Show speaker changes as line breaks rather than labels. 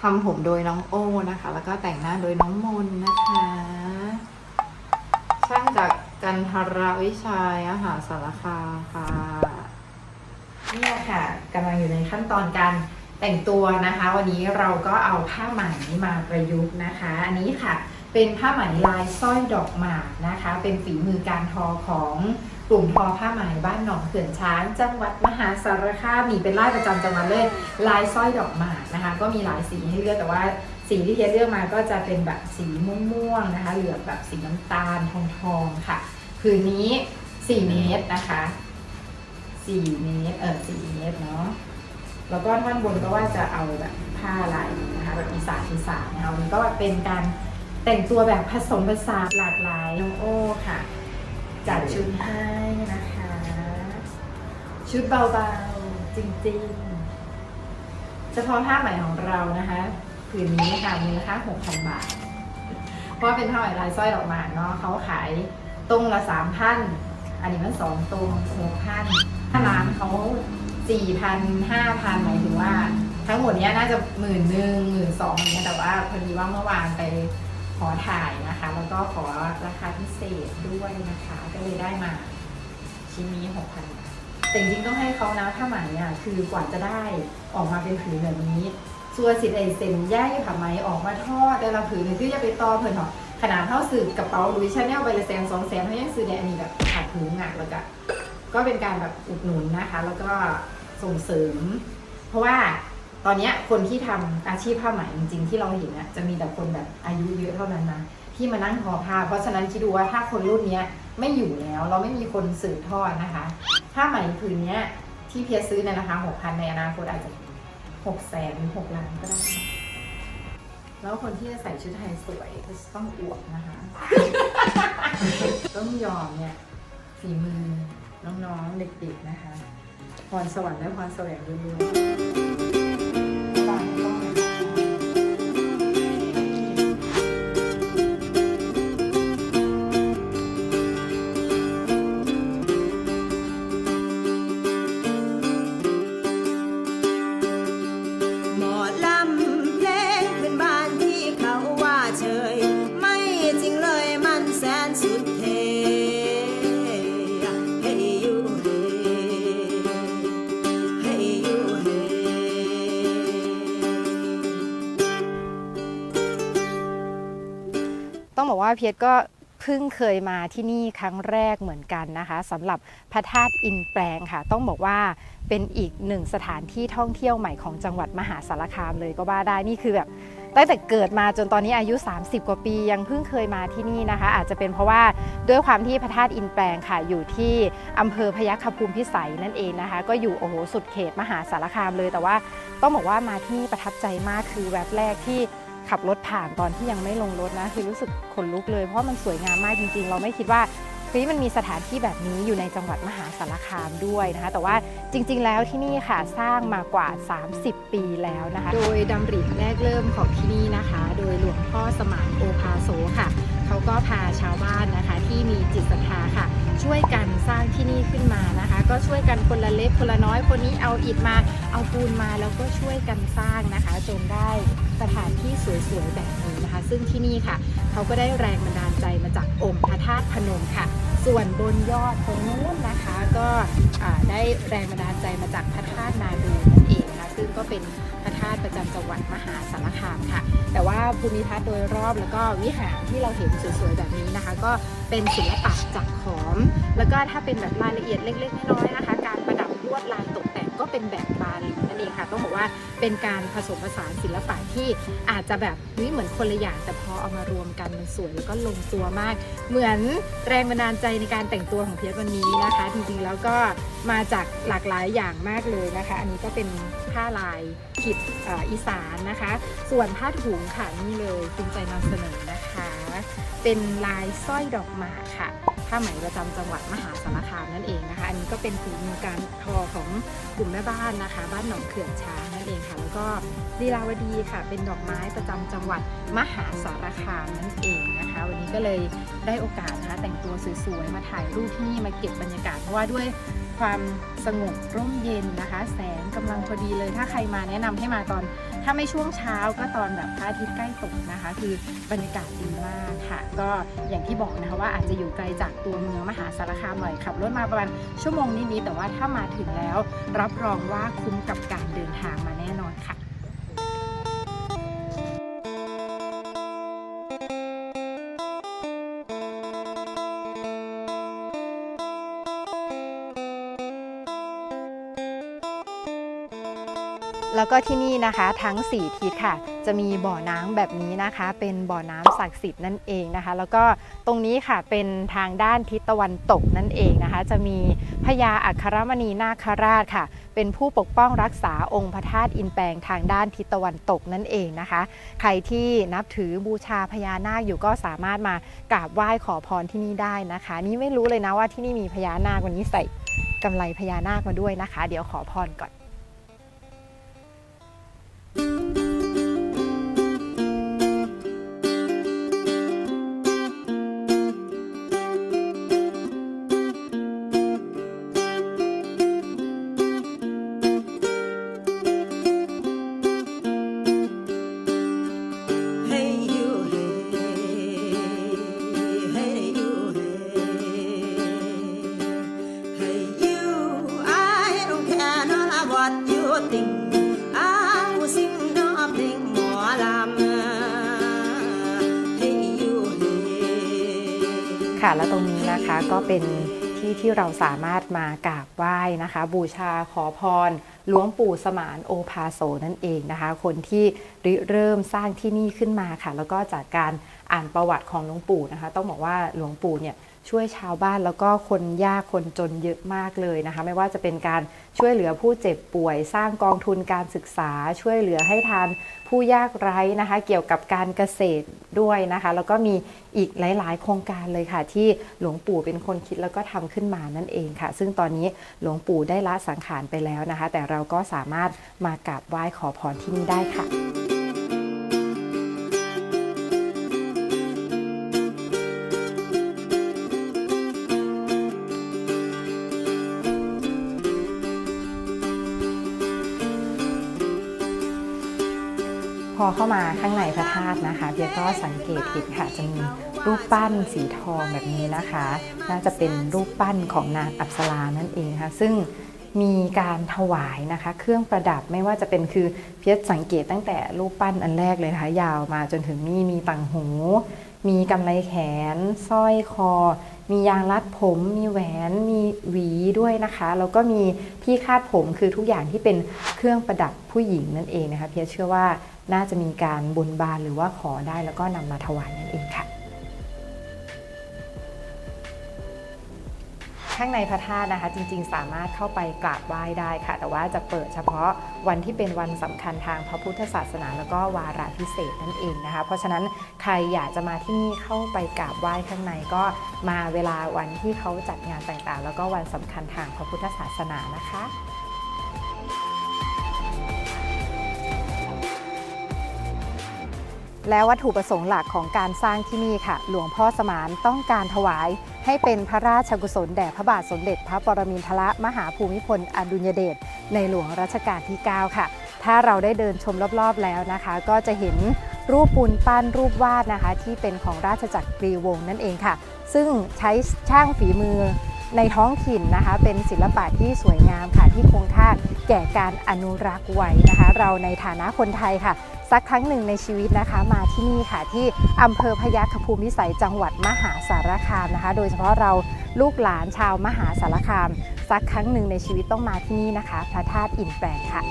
ทำผมโดยน้องโอ้นะคะ แล้วก็แต่งหน้าโดยน้องมนนะคะ ช่างจากกันทราวิชัยอาหารสารคามค่ะเนี่ยค่ะกำลังอยู่ในขั้นตอนการแต่งตัวนะคะ วันนี้เราก็เอาผ้าไหมมาประยุกต์นะคะ อันนี้ค่ะเป็นผ้าไหมลายสร้อยดอกหมากนะคะ เป็นฝีมือการทอของ กลุ่มทอผ้าไหมบ้านหนองเขื่อนช้าง จังหวัดมหาสารคามมีเป็นลายประจำจังหวัดเลยลายสร้อยดอกหมากนะคะ ก็มีหลายสีให้เลือกแต่ว่าสีที่เทียเลือกมาก็จะเป็นแบบสีม่วงๆนะคะ เหลือแบบสีน้ำตาลทองๆค่ะผืนนี้ 4 เมตรนะคะ 4 เมตรเออ4เมตรเนาะแล้วก็ท่อนบนก็ว่าจะเอาแบบผ้าลายนะคะแบบอีสานอีสานนะคะวันก็เป็นการแต่งตัวแบบผสมผสานหลากหลายน้องโอ้ค่ะ จัดชุดให้นะคะ ชุดเบาๆจริงๆ เฉพาะผ้าไหมของเรานะคะผืนนี้ค่ะมูลค่า6,000 บาท เพราะเป็นผ้าไหมลายสร้อยดอกหมากเนาะเขาขายตรงละ3พันอันนี้มันสองตรงหกพันถ้าร้านเขาสี่พันห้าพันหมายถึงว่า ทั้งหมดนี้น่าจะหมื่นหนึ่งหมื่นสองเนี้ยแต่ว่าพอดีว่าเมื่อวานไป ขอถ่ายนะคะ แล้วก็ขอราคาพิเศษด้วยนะคะ ก็เลยได้มาชิ้นนี้หกพันบาทแต่จริงต้องให้เขานะผ้าไหมอะคือกว่าจะได้ออกมาเป็นผืนแบบนี้ส่วนสิทธิ์ไอเซนย่ายผ้าไหมออกมาทอดแต่ละผืนเนี่ยคือจะไปต่อเพิ่นเหรอขนาดเท่าสื่อกระเป๋าลุยชาแนลใบละแสนสองแสนเขายังซื้อในอันนี้แบบขาดผืนอะแล้วก็ก็เป็นการแบบอุดหนุนนะคะ แล้วก็ส่งเสริม เพราะว่า ตอนนี้คนที่ทำอาชีพผ้าไหมจริง ๆ ที่เราเห็นน่ะจะมีแต่คนแบบอายุเยอะเท่านั้นนะที่มานั่งทอผ้า เพราะฉะนั้นคิดดูว่าถ้าคนรุ่นนี้ไม่อยู่แล้ว เราไม่มีคนสืบทอดนะคะผ้าไหมผืนนี้ที่เพียซื้อในราคาหกพันในอนาคตอาจจะหกแสนหกล้านก็ได้ แล้วคนที่จะใส่ชุดไทยสวยก็จะต้องอวบนะคะ ต้องยอมเนี่ยฝีมือน้องๆเด็กๆนะคะพรสวรรค์และพรแสวงล้วนๆ
ว่าเพียรก็เพิ่งเคยมาที่นี่ครั้งแรกเหมือนกันนะคะสำหรับพระธาตุอินแปลงค่ะ ต้องบอกว่าเป็นอีกหนึ่งสถานที่ท่องเที่ยวใหม่ของจังหวัดมหาสารคามเลยก็ว่าได้นี่คือแบบตั้งแต่เกิดมาจนตอนนี้อายุ 30 กว่าปียังเพิ่งเคยมาที่นี่นะคะ อาจจะเป็นเพราะว่าด้วยความที่พระธาตุอินแปลงค่ะ อยู่ที่อำเภอพยัคฆภูมิพิสัยนั่นเองนะคะ ก็อยู่โอ้โหสุดเขตมหาสารคามเลย แต่ว่าต้องบอกว่ามาที่นี่ประทับใจมากคือแวบแรกที่ ขับรถผ่านตอนที่ยังไม่ลงรถนะ คือรู้สึกขนลุกเลย เพราะมันสวยงามมากจริง ๆ เราไม่คิดว่าเฮ้ยมันมีสถานที่แบบนี้อยู่ในจังหวัดมหาสารคามด้วยนะคะ แต่ว่าจริง ๆ แล้วที่นี่ค่ะสร้างมากว่า 30 ปีแล้วนะคะ
โดยดำริแรกเริ่มของที่นี่นะคะ โดยหลวงพ่อสมานโอภาโสค่ะ เขาก็พาชาวบ้านนะคะ ที่มีจิตศรัทธาค่ะ ช่วยกันสร้างที่นี่ขึ้นมานะคะ ก็ช่วยกันคนละเล็กคนละน้อยคนนี้เอาอิฐมาเอาปูนมาแล้วก็ช่วยกันสร้างนะคะจนได้สถานที่สวยๆแบบนี้นะคะ ซึ่งที่นี่ค่ะ เขาก็ได้แรงบันดาลใจมาจากองค์พระธาตุพนมค่ะ ส่วนบนยอดตรงนู้นนะคะ ก็ได้แรงบันดาลใจมาจากพระธาตุนาดู ซึ่งก็เป็นพระธาตุประจำจังหวัดมหาสารคามค่ะ แต่ว่าภูมิทัศน์โดยรอบแล้วก็วิหารที่เราเห็นสวยๆแบบนี้นะคะ ก็เป็นศิลปะจากขอม แล้วก็ถ้าเป็นแบบรายละเอียดเล็ก ๆ น้อยๆนะคะ การประดับลวดลายตกแต่งก็เป็นแบบบาหลีนั่นเองค่ะต้องบอกว่าเป็นการผสมผสานศิลปะที่อาจจะแบบนี่เหมือนคนละอย่างแต่พอเอามารวมกันมันสวยแล้วก็ลงตัวมาก เหมือนแรงบันดาลใจในการแต่งตัวของเพียรวันนี้นะคะ จริงๆแล้วก็ มาจากหลากหลายอย่างมากเลยนะคะ อันนี้ก็เป็นผ้าลายขิดอ,อีสานนะคะ ส่วนผ้าถุงค่ะนี่เลยภูมิใจนำเสนอนะคะ เป็นลายสร้อยดอกหมากค่ะผ้าไหมประจำจังหวัดมหาสารคามนั่นเองนะคะ อันนี้ก็เป็นฝีมือการทอของกลุ่มแม่บ้านนะคะ บ้านหนองเขื่อนช้างนั่นเองค่ะ แล้วก็ลีลาวดีค่ะ เป็นดอกไม้ประจำจังหวัดมหาสารคามนั่นเองนะคะ วันนี้ก็เลยได้โอกาสนะคะแต่งตัวสวยๆมาถ่ายรูปที่นี่มาเก็บบรรยากาศเพราะว่าด้วย ความสงบร่มเย็นนะคะ แสงกำลังพอดีเลย ถ้าใครมาแนะนำให้มาตอน ถ้าไม่ช่วงเช้าก็ตอนแบบพระอาทิตย์ใกล้ตกนะคะ คือบรรยากาศดีมากค่ะ ก็อย่างที่บอกนะคะว่าอาจจะอยู่ไกลจากตัวเมืองมหาสารคามหน่อยขับรถมาประมาณชั่วโมงนิดๆแต่ว่าถ้ามาถึงแล้ว รับรองว่าคุ้มกับการเดินทางมาแน่นอนค่ะ แล้วก็ที่นี่นะคะทั้ง 4 ทิศค่ะ จะมีบ่อน้ำแบบนี้นะคะ เป็นบ่อน้ำศักดิ์สิทธิ์นั่นเองนะคะ แล้วก็ตรงนี้ค่ะเป็นทางด้านทิศตะวันตกนั่นเองนะคะ จะมีพญาอัครมณีนาคราชค่ะ เป็นผู้ปกป้องรักษาองค์พระธาตุอินแปลงทางด้านทิศตะวันตกนั่นเองนะคะ ใครที่นับถือบูชาพญานาคอยู่ก็สามารถมากราบไหว้ขอพรที่นี่ได้นะคะ นี่ไม่รู้เลยนะว่าที่นี่มีพญานาควันนี้ใส่กำไรพญานาคมาด้วยนะคะ เดี๋ยวขอพรก่อน ค่ะ แล้วตรงนี้นะคะก็เป็นที่ที่เราสามารถมากราบไหว้นะคะ บูชาขอพรหลวงปู่สมานโอภาโสนั่นเองนะคะ คนที่ริเริ่มสร้างที่นี่ขึ้นมาค่ะ แล้วก็จากการอ่านประวัติของหลวงปู่นะคะ ต้องบอกว่าหลวงปู่เนี่ย ช่วยชาวบ้านแล้วก็คนยากคนจนเยอะมากเลยนะคะ ไม่ว่าจะเป็นการช่วยเหลือผู้เจ็บป่วย สร้างกองทุนการศึกษา ช่วยเหลือให้ทานผู้ยากไร้นะคะ เกี่ยวกับการเกษตรด้วยนะคะ แล้วก็มีอีกหลาย ๆ โครงการเลยค่ะ ที่หลวงปู่เป็นคนคิดแล้วก็ทำขึ้นมานั่นเองค่ะ ซึ่งตอนนี้หลวงปู่ได้ละสังขารไปแล้วนะคะ แต่เราก็สามารถมากราบไหว้ขอพรที่นี่ได้ค่ะ อเข้ามาข้างในพระธาตุนะคะเบียร์ก็สังเกตเห็นค่ะจะมีรูปปั้นสีทองแบบนี้นะคะ น่าจะเป็นรูปปั้นของนางอัปสรานั่นเองค่ะซึ่งมีการถวายนะคะ เครื่องประดับไม่ว่าจะเป็นคือเพียรสังเกตตั้งแต่รูปปั้นอันแรกเลยนะคะยาวมาจนถึงนี่มีต่างหู มีกำไลแขนสร้อยคอ มียางรัดผม มีแหวนมีหวีด้วยนะคะแล้วก็มีที่คาดผมคือทุกอย่างที่เป็นเครื่องประดับผู้หญิงนั่นเองนะคะเพียรเชื่อว่า น่าจะมีการบนบานหรือว่าขอได้แล้วก็นำมาถวายนั่นเองค่ะ ข้างในพระธาตุนะคะจริงๆ สามารถเข้าไปกราบไหว้ได้ค่ะ แต่ว่าจะเปิดเฉพาะวันที่เป็นวันสำคัญทางพระพุทธศาสนา แล้วก็วาระพิเศษนั่นเองนะคะ เพราะฉะนั้นใครอยากจะมาที่นี่เข้าไปกราบไหว้ข้างในก็มาเวลาวันที่เขาจัดงานต่างๆ แล้วก็วันสำคัญทางพระพุทธศาสนานะคะ และวัตถุประสงค์หลักของการสร้างที่นี่ค่ะ หลวงพ่อสมานต้องการถวาย ให้เป็นพระราชกุศลแด่พระบาทสมเด็จ พระปรมินทรมหาภูมิพลอดุลยเดชในหลวงรัชกาลที่ 9 ค่ะ ถ้าเราได้เดินชมรอบๆแล้วนะคะ ก็จะเห็นรูปปูนปั้นรูปวาดนะคะ ที่เป็นของราชจักรกรีวงศ์นั่นเองค่ะ ซึ่งใช้ช่างฝีมือในท้องถิ่นนะคะ เป็นศิลปะที่สวยงามค่ะที่คงค่าแก่การอนุรักษ์ไว้นะคะ เราในฐานะคนไทยค่ะ สักครั้งหนึ่งในชีวิตนะคะ มาที่นี่ค่ะที่อำเภอพยัคฆภูมิวิสัยจังหวัดมหาสารคามนะคะ โดยเฉพาะเราลูกหลานชาวมหาสารคาม สักครั้งหนึ่งในชีวิตต้องมาที่นี่นะคะพระธาตุอินแปลงค่ะ